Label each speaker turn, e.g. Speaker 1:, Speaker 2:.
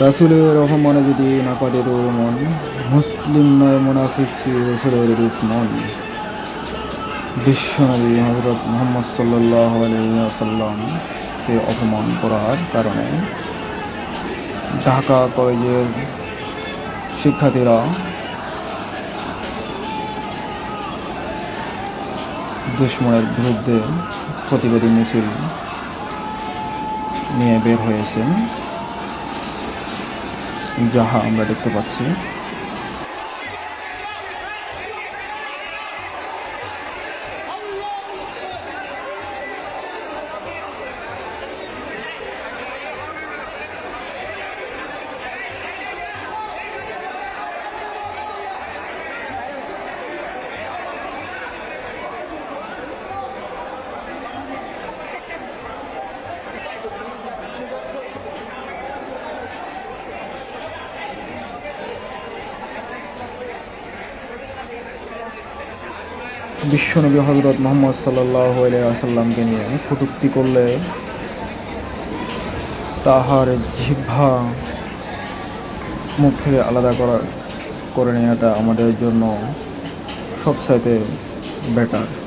Speaker 1: রাসুলের অপমানে যদি না কাঁদে তোর মন, মুসলিম নয় মোনাফিকটি রসুলের দুশ্মন বিশ্বনবী হজরত মোহাম্মদ সাল্লাহ আসাল্লামকে অপমান করার কারণে ঢাকা কলেজের শিক্ষার্থীরা দুশ্মনের বিরুদ্ধে প্রতিবাদী মিছিল নিয়ে বের হয়েছেন। যাহা আমরা দেখতে পাচ্ছি বিশ্বনবী হজরত মোহাম্মদ সাল্লাহ আসাল্লামকে নিয়ে কটুক্তি করলে তাহার জিহ্বা মুখ থেকে আলাদা করা, করে নেওয়াটা আমাদের জন্য সবসাইতে বেটার